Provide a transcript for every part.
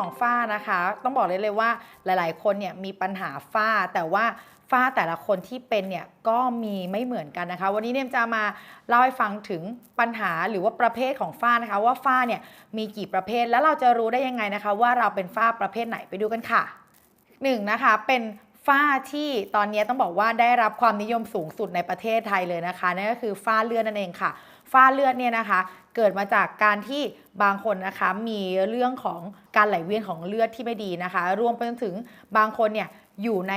ของฝ้านะคะ ต้องบอกเลยเลยว่าหลายๆ คนเนี่ยมีปัญหาฝ้า แต่ว่าฝ้าแต่ละคนที่เป็นเนี่ยก็มีไม่เหมือนกันนะคะ วันนี้เนี่ยจะมาเล่าให้ฟังถึงปัญหาหรือว่าประเภทของฝ้านะคะ ว่าฝ้าเนี่ยมีกี่ประเภทแล้วเราจะรู้ได้ยังไงนะคะ ว่าเราเป็นฝ้าประเภทไหนไปดูกันค่ะหนึ่งนะคะเป็นฝ้าที่ตอนนี้ต้องบอกว่าได้รับความนิยมสูงสุดในประเทศไทยเลยนะคะนั่นก็คือฝ้าเลือดนั่นเองค่ะ ฝ้าเลือดเนี่ยนะคะ เกิดมาจากการที่บางคนนะคะมีเรื่องของการไหลเวียนของเลือดที่ไม่ดีนะคะ รวมไปจนถึงบางคนเนี่ยอยู่ใน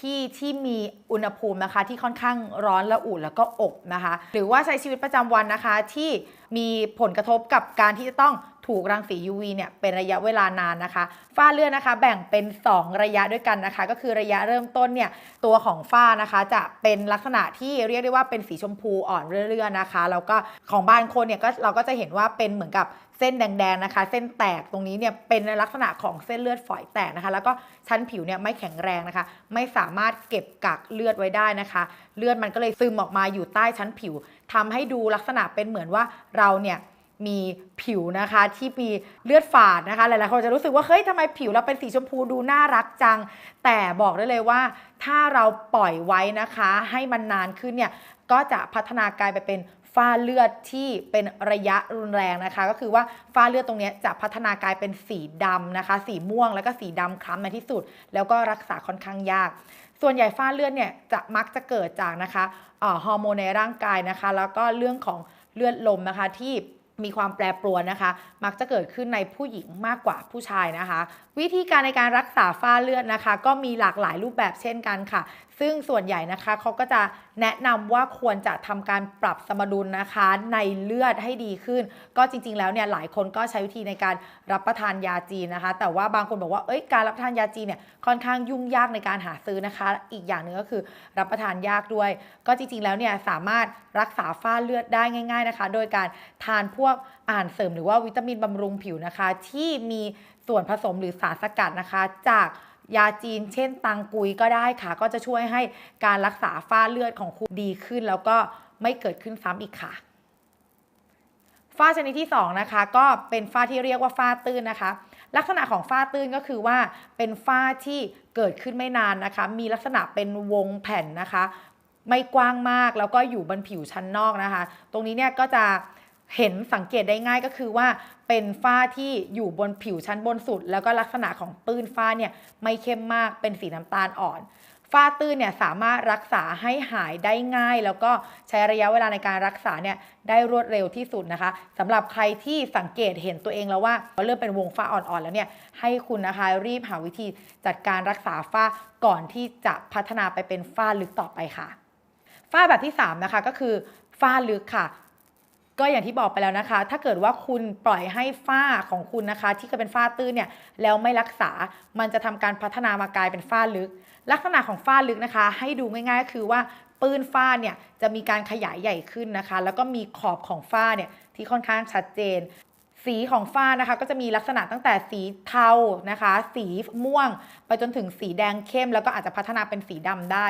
ที่ที่มีอุณหภูมินะคะ ที่ค่อนข้างร้อนและอุ่นแล้วก็อบนะคะ หรือว่าใช้ชีวิตประจำวันนะคะที่มีผลกระทบกับการที่จะต้อง ถูกรังสี UV เนี่ยเป็นระยะเวลานานนะคะ ฝ้าเลือดนะคะ แบ่งเป็น 2 ระยะด้วยกันนะคะ ก็คือระยะเริ่มต้นเนี่ยตัวของฝ้านะคะจะเป็นลักษณะที่เรียกได้ว่าเป็นสีชมพูอ่อนเรื่อยๆนะคะแล้วก็ของบางคนเนี่ยก็เราก็จะเห็นว่าเป็นเหมือนกับเส้นแดงๆนะคะ เส้นแตกตรงนี้เนี่ยเป็นลักษณะของเส้นเลือดฝอยแตกนะคะ แล้วก็ชั้นผิวเนี่ยไม่แข็งแรงนะคะ ไม่สามารถเก็บกักเลือดไว้ได้นะคะ เลือดมันก็เลยซึมออกมาอยู่ใต้ชั้นผิวทำให้ดูลักษณะเป็นเหมือนว่าเราเนี่ย มีผิวนะคะที่มีเลือดฝาดนะคะ หลายๆคนจะรู้สึกว่าเฮ้ยทำไมผิวเราเป็นสีชมพูดูน่ารักจัง แต่บอกได้เลยว่า ถ้าเราปล่อยไว้นะคะ ให้มันนานขึ้นเนี่ยก็จะพัฒนากลายไปเป็นฝ้าเลือดที่เป็นระยะรุนแรงนะคะ ก็คือว่าฝ้าเลือดตรงนี้จะพัฒนากลายเป็นสีดำนะคะ สีม่วงแล้วก็สีดำคล้ำในที่สุด แล้วก็รักษาค่อนข้างยาก ส่วนใหญ่ฝ้าเลือดเนี่ยจะมักจะเกิดจากนะคะฮอร์โมนในร่างกายนะคะ แล้วก็เรื่องของเลือดลมนะคะที่ มีความแปรปรวนนะคะ มักจะเกิดขึ้นในผู้หญิงมากกว่าผู้ชายนะคะ วิธีการในการรักษาฝ้าเลือดนะคะ ก็มีหลากหลายรูปแบบเช่นกันค่ะ ซึ่งส่วนใหญ่นะคะเขาก็จะแนะนำว่าควรจะทำการปรับสมดุลนะคะในเลือดให้ดีขึ้น ก็จริง ๆ แล้วเนี่ยหลายคนก็ใช้วิธีในการรับประทานยาจีนนะคะ แต่ว่าบางคนบอกว่าเอ้ยการรับประทานยาจีนเนี่ยค่อนข้างยุ่งยากในการหาซื้อนะคะ อีกอย่างหนึ่งก็คือรับประทานยากด้วย ก็จริง ๆ แล้วเนี่ยสามารถรักษาฝ้าเลือดได้ง่าย ๆนะคะ โดยการทานพวกอาหารเสริมหรือว่าวิตามินบำรุงผิวนะคะ ที่มีส่วนผสมหรือสารสกัดนะคะ จาก ยาจีนเช่นตังกุยก็ได้ค่ะ ก็จะช่วยให้การรักษาฝ้าเลือดของคุณดีขึ้น แล้วก็ไม่เกิดขึ้นซ้ำอีกค่ะ ฝ้าชนิดที่2นะคะก็เป็นฝ้าที่เรียกว่าฝ้าตื้นนะคะ ลักษณะของฝ้าตื้นก็คือว่าเป็นฝ้าที่เกิดขึ้นไม่นานนะคะ มีลักษณะเป็นวงแผ่นนะคะ ไม่กว้างมากแล้วก็อยู่บนผิวชั้นนอกนะคะ ตรงนี้เนี่ยก็จะ เห็นสังเกตได้ง่ายก็คือว่าเป็นฝ้าที่อยู่บนผิวชั้นบนสุด แล้วก็ลักษณะของตื้นฝ้าเนี่ยไม่เข้มมากเป็นสีน้ำตาลอ่อนฝ้าตื้นเนี่ยสามารถรักษาให้หายได้ง่าย แล้วก็ใช้ระยะเวลาในการรักษาเนี่ยได้รวดเร็วที่สุดนะคะสำหรับใครที่สังเกตเห็นตัวเองแล้วว่าเริ่มเป็นวงฝ้าอ่อนๆแล้วเนี่ยให้คุณนะคะรีบหาวิธีจัดการรักษาฝ้าก่อนที่จะพัฒนาไปเป็นฝ้าลึกต่อไปค่ะ ฝ้าแบบที่3นะคะก็คือฝ้าลึกค่ะ ก็อย่างที่บอกไปแล้วนะคะ ถ้าเกิดว่าคุณปล่อยให้ฝ้าของคุณนะคะ ที่เคยเป็นฝ้าตื้นเนี่ยแล้วไม่รักษา มันจะทำการพัฒนามากลายเป็นฝ้าลึก ลักษณะของฝ้าลึกนะคะ ให้ดูง่ายๆก็คือว่าปื้นฝ้าเนี่ยจะมีการขยายใหญ่ขึ้นนะคะ แล้วก็มีขอบของฝ้าเนี่ยที่ค่อนข้างชัดเจน สีของฝ้านะคะก็จะมีลักษณะตั้งแต่สีเทานะคะ สีม่วง ไปจนถึงสีแดงเข้ม แล้วก็อาจจะพัฒนาเป็นสีดำได้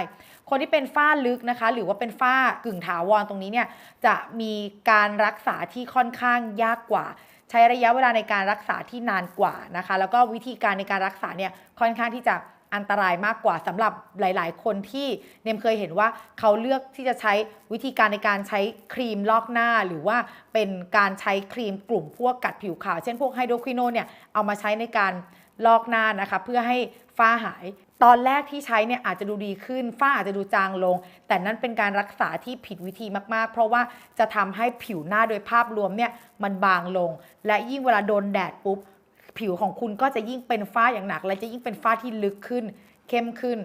คนที่เป็นฝ้าลึกนะคะ หรือว่าเป็นฝ้ากึ่งถาวรตรงนี้เนี่ยจะมีการรักษาที่ค่อนข้างยากกว่า ใช้ระยะเวลาในการรักษาที่นานกว่านะคะ แล้วก็วิธีการในการรักษาเนี่ยค่อนข้างที่จะ อันตรายมากกว่าสำหรับหลาย ๆ คนที่เนมเคยเห็นว่าเขาเลือกที่จะใช้วิธีการในการใช้ครีมลอกหน้า หรือว่าเป็นการใช้ครีมกลุ่มพวกกัดผิวขาว เช่นพวกไฮโดรควิโนเนี่ยเอามาใช้ในการลอกหน้านะคะเพื่อให้ฝ้าหาย ตอนแรกที่ใช้เนี่ยอาจจะดูดีขึ้น ฝ้าอาจจะดูจางลง แต่นั่นเป็นการรักษาที่ผิดวิธีมากๆ เพราะว่าจะทำให้ผิวหน้าโดยภาพรวมเนี่ยมันบางลง และยิ่งเวลาโดนแดดปุ๊บ ผิวของคุณก็จะยิ่งเป็นฝ้าอย่างหนัก และจะยิ่งเป็นฝ้าที่ลึกขึ้น เข้มขึ้น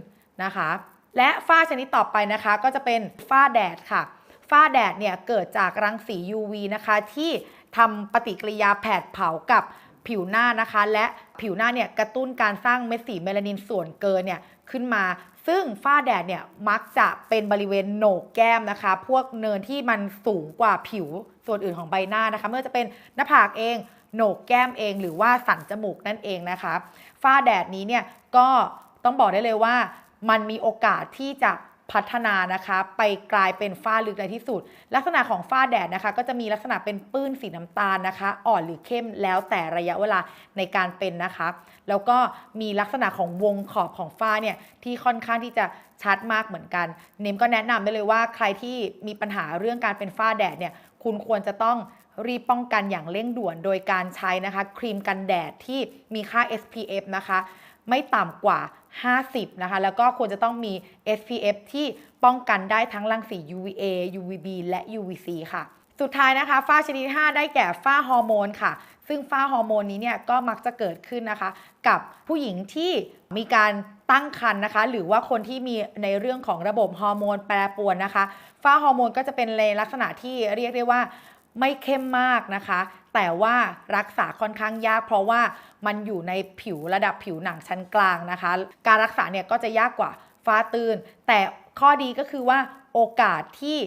นะคะ และฝ้าชนิดต่อไปนะคะ ก็จะเป็นฝ้าแดดค่ะฝ้าแดดเนี่ยเกิดจากรังสี UV นะคะที่ทำปฏิกิริยาแผดเผากับผิวหน้านะคะ และผิวหน้าเนี่ยกระตุ้นการสร้างเม็ดสีเมลานินส่วนเกินเนี่ยขึ้นมา ซึ่งฝ้าแดดเนี่ยมักจะเป็นบริเวณโหนกแก้มนะคะ พวกเนินที่มันสูงกว่าผิวส่วนอื่นของใบหน้านะคะเมื่อจะเป็นหน้าผากเอง โหนกแก้มเอง หรือว่าสันจมูกนั่นเองนะคะฝ้าแดดนี้เนี่ยก็ต้องบอกได้เลยว่า มันมีโอกาสที่จะพัฒนานะคะไปกลายเป็นฝ้าลึกในที่สุด ลักษณะของฝ้าแดดนะคะก็จะมีลักษณะเป็นปื้นสีน้ำตาลนะคะ อ่อนหรือเข้มแล้วแต่ระยะเวลาในการเป็นนะคะ แล้วก็มีลักษณะของวงขอบของฝ้าเนี่ยที่ค่อนข้างที่จะชัดมากเหมือนกัน เนมก็แนะนำได้เลยว่าใครที่มีปัญหาเรื่องการเป็นฝ้าแดดเนี่ยคุณควรจะต้อง รีบป้องกันอย่างเร่งด่วนโดยการใช้นะคะ ครีมกันแดดที่มีค่า SPF นะคะ ไม่ต่ำกว่า 50 นะคะ แล้วก็ควรจะต้องมี SPF ที่ป้องกันได้ทั้งรังสี UVA UVB และ UVC ค่ะ สุดท้ายนะคะ ฝ้าชนิด 5 ได้แก่ฝ้าฮอร์โมนค่ะ ซึ่งฝ้าฮอร์โมนนี้เนี่ยก็มักจะเกิดขึ้นนะคะ กับผู้หญิงที่มีการตั้งครรภ์นะคะ หรือว่าคนที่มีในเรื่องของระบบฮอร์โมนแปรปรวนนะคะ ฝ้าฮอร์โมนก็จะเป็นในลักษณะที่เรียกได้ว่า ไม่เข้มมากนะคะ แต่ว่ารักษาค่อนข้างยาก เพราะว่ามันอยู่ในผิวระดับผิวหนังชั้นกลางนะคะ การรักษาเนี่ยก็จะยากกว่าฝ้าตื้น แต่ข้อดีก็คือว่าโอกาสที่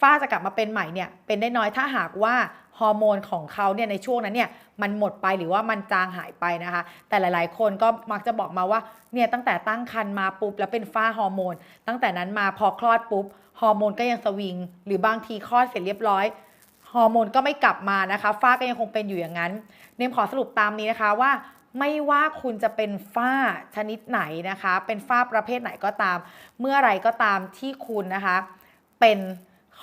ฝ้าจะกลับมาเป็นใหม่เนี่ยเป็นได้น้อยถ้าหากว่าฮอร์โมนของเขาเนี่ยในช่วงนั้นเนี่ยมันหมดไปหรือว่ามันจางหายไปนะคะ แต่หลาย ๆ คนก็มักจะบอกมาว่าเนี่ยตั้งแต่ตั้งครรภ์มาปุ๊บแล้วเป็นฝ้าฮอร์โมนตั้งแต่นั้นมาพอคลอดปุ๊บฮอร์โมนก็ยังสวิง หรือบางทีคลอดเสร็จเรียบร้อย ฮอร์โมนก็ไม่กลับมานะคะ ฝ้าก็ยังคงเป็นอยู่อย่างนั้น เนมขอสรุปตามนี้นะคะว่าไม่ว่าคุณจะเป็นฝ้าชนิดไหนนะคะ เป็นฝ้าประเภทไหนก็ตาม เมื่อไรก็ตามที่คุณนะคะ เป็น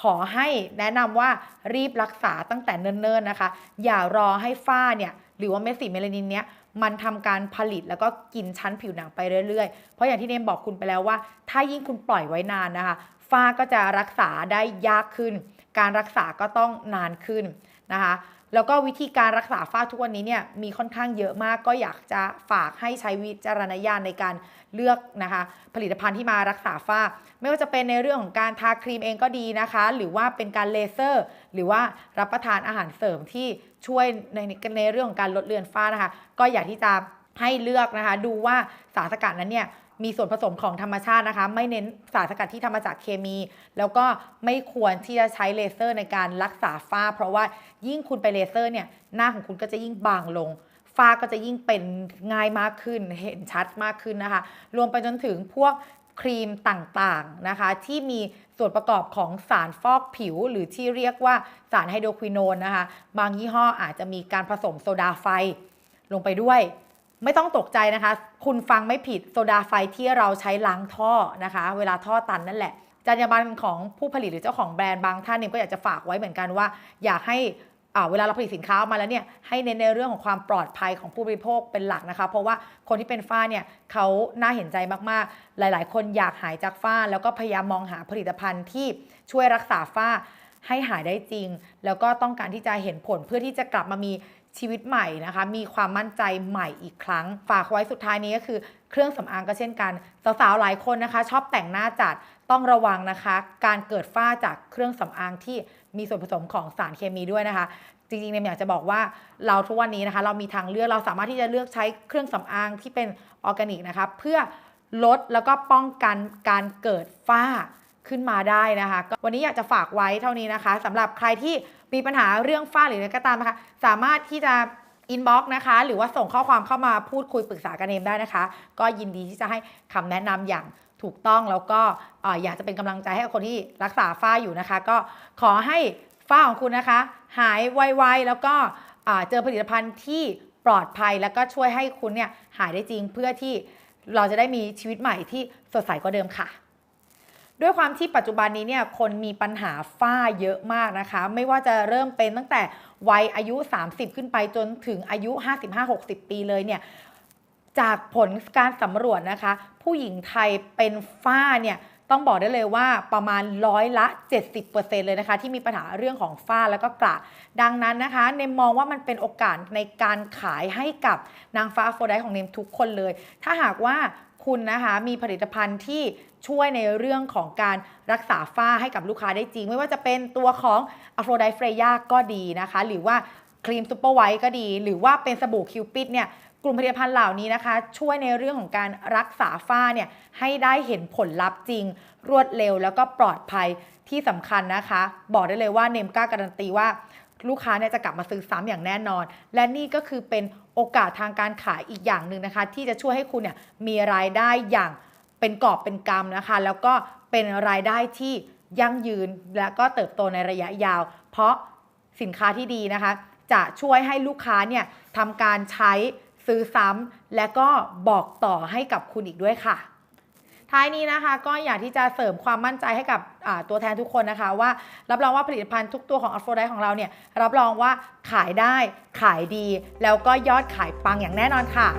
ขอให้แนะนำว่ารีบรักษาตั้งแต่เนิ่นๆนะคะ อย่ารอให้ฝ้าเนี่ยหรือว่าเม็ดสีเมลานินเนี้ยมันทำการผลิตแล้วก็กินชั้นผิวหนังไปเรื่อยๆ เพราะอย่างที่เนมบอกคุณไปแล้วว่า ถ้ายิ่งคุณปล่อยไว้นานนะคะ ฝ้าก็จะรักษาได้ยากขึ้น การรักษาก็ต้องนานขึ้นนะคะแล้วก็วิธีการรักษาฝ้าทุกวันนี้เนี่ยมีค่อนข้างเยอะมากก็อยากจะฝากให้ใช้วิจารณญาณในการเลือกนะคะผลิตภัณฑ์ที่มารักษาฝ้า ไม่ว่าจะเป็นในเรื่องของการทาครีมเองก็ดีนะคะ หรือว่าเป็นการเลเซอร์ หรือว่ารับประทานอาหารเสริมที่ช่วยในในเรื่องของการลดเลือนฝ้านะคะ ก็อยากที่จะให้เลือกนะคะ ดูว่าสารสกัดนั้นเนี่ย มีส่วนผสมของธรรมชาตินะคะ ไม่เน้นสารสกัดที่ทำมาจากเคมี แล้วก็ไม่ควรที่จะใช้เลเซอร์ในการรักษาฝ้า เพราะว่ายิ่งคุณไปเลเซอร์เนี่ยหน้าของคุณก็จะยิ่งบางลง ฝ้าก็จะยิ่งเป็นง่ายมากขึ้น เห็นชัดมากขึ้นนะคะ รวมไปจนถึงพวกครีมต่างๆนะคะ ที่มีส่วนประกอบของสารฟอกผิว หรือที่เรียกว่าสารไฮโดรควิโนนนะคะ บางยี่ห้ออาจจะมีการผสมโซดาไฟลงไปด้วย ไม่ต้องตกใจนะคะ คุณฟังไม่ผิดโซดาไฟที่เราใช้ล้างท่อนะคะ เวลาท่อตันนั่นแหละจรรยาบรรณของผู้ผลิตหรือเจ้าของแบรนด์บางท่านเนี่ยก็อยากจะฝากไว้เหมือนกันว่า อยากให้เวลาเราผลิตสินค้ามาแล้วเนี่ยให้เน้นในเรื่องของความปลอดภัยของผู้บริโภคเป็นหลักนะคะ เพราะว่าคนที่เป็นฝ้าเนี่ยเขาน่าเห็นใจมากๆ หลาย ๆ คนอยากหายจากฝ้า แล้วก็พยายามมองหาผลิตภัณฑ์ที่ช่วยรักษาฝ้าให้หายได้จริง แล้วก็ต้องการที่จะเห็นผลเพื่อที่จะกลับมามี ชีวิตใหม่นะคะ มีความมั่นใจใหม่อีกครั้ง ฝากไว้สุดท้ายนี้ก็คือเครื่องสำอางก็เช่นกัน สาวๆหลายคนนะคะ ชอบแต่งหน้าจัดต้องระวังนะคะ การเกิดฝ้าจากเครื่องสำอางที่มีส่วนผสมของสารเคมีด้วยนะคะ จริงๆเนี่ยอยากจะบอกว่าเราทุกวันนี้นะคะ เรามีทางเลือกเราสามารถที่จะเลือกใช้เครื่องสำอางที่เป็นออร์แกนิกนะคะเพื่อลดแล้วก็ป้องกันการเกิดฝ้า ขึ้นมาได้นะคะก็วันนี้อยากจะฝากไว้เท่านี้นะคะสำหรับใครที่มีปัญหาเรื่องฝ้าหรืออะไรก็ตามนะคะ สามารถที่จะอินบ็อกซ์นะคะ หรือว่าส่งข้อความเข้ามาพูดคุยปรึกษากันเองได้นะคะ ก็ยินดีที่จะให้คำแนะนำอย่างถูกต้องแล้วก็ออยากจะเป็นกำลังใจให้คนที่รักษาฝ้าอยู่นะคะ ก็ขอให้ฝ้าของคุณนะคะ หายไวๆแล้วก็เจอผลิตภัณฑ์ที่ปลอดภัยแล้วก็ช่วยให้คุณเนี่ยหายได้จริงเพื่อที่เราจะได้มีชีวิตใหม่ที่สดใสกว่าเดิมค่ะ ด้วยความที่ปัจจุบันนี้เนี่ยคนมีปัญหาฝ้าเยอะมากนะคะ ไม่ว่าจะเริ่มเป็นตั้งแต่วัยอายุ 30 ขึ้นไปจนถึงอายุ 55-60 ปีเลยเนี่ยจากผลการสำรวจนะคะ ผู้หญิงไทยเป็นฝ้าเนี่ยต้องบอกได้เลยว่าประมาณร้อยละ 70%เลยนะคะ ที่มีปัญหาเรื่องของฝ้าแล้วก็กระ ดังนั้นนะคะ เนมมองว่ามันเป็นโอกาสในการขายให้กับนางฟ้าโฟร์ไดของเนมทุกคนเลย ถ้าหากว่า คุณนะคะมีผลิตภัณฑ์ที่ช่วยในเรื่องของการรักษาฝ้าให้กับลูกค้าได้จริง ไม่ว่าจะเป็นตัวของอ p ฟ r o ไดเฟรยาก็ดีนะคะ หรือว่าครีมซูเปอร์ไวท์ก็ดี หรือว่าเป็นสบู่คิวปิดเนี่ยกลุ่มผลิตภัณฑ์เหล่านี้นะคะ ช่วยในเรื่องของการรักษาฝ้าเนี่ยให้ได้เห็นผลลัพธ์จริง รวดเร็วแล้วก็ปลอดภัยที่สำคัญนะคะ บอกได้เลยว่าเนมก้าการันตีว่า ลูกค้าเนี่ยจะกลับมาซื้อซ้ำอย่างแน่นอน และนี่ก็คือเป็นโอกาสทางการขายอีกอย่างหนึ่งนะคะ ที่จะช่วยให้คุณเนี่ยมีรายได้อย่างเป็นกอบเป็นกำนะคะ แล้วก็เป็นรายได้ที่ยั่งยืนและก็เติบโตในระยะยาว เพราะสินค้าที่ดีนะคะ จะช่วยให้ลูกค้าเนี่ยทำการใช้ซื้อซ้ำและก็บอกต่อให้กับคุณอีกด้วยค่ะ ท้ายนี้นะคะก็อยากที่จะเสริมความมั่นใจให้กับตัวแทนทุกคนนะคะว่า รับรองว่าผลิตภัณฑ์ทุกตัวของอัลโฟไดของเราเนี่ยรับรองว่าขายได้ขายดี แล้วก็ยอดขายปังอย่างแน่นอนค่ะ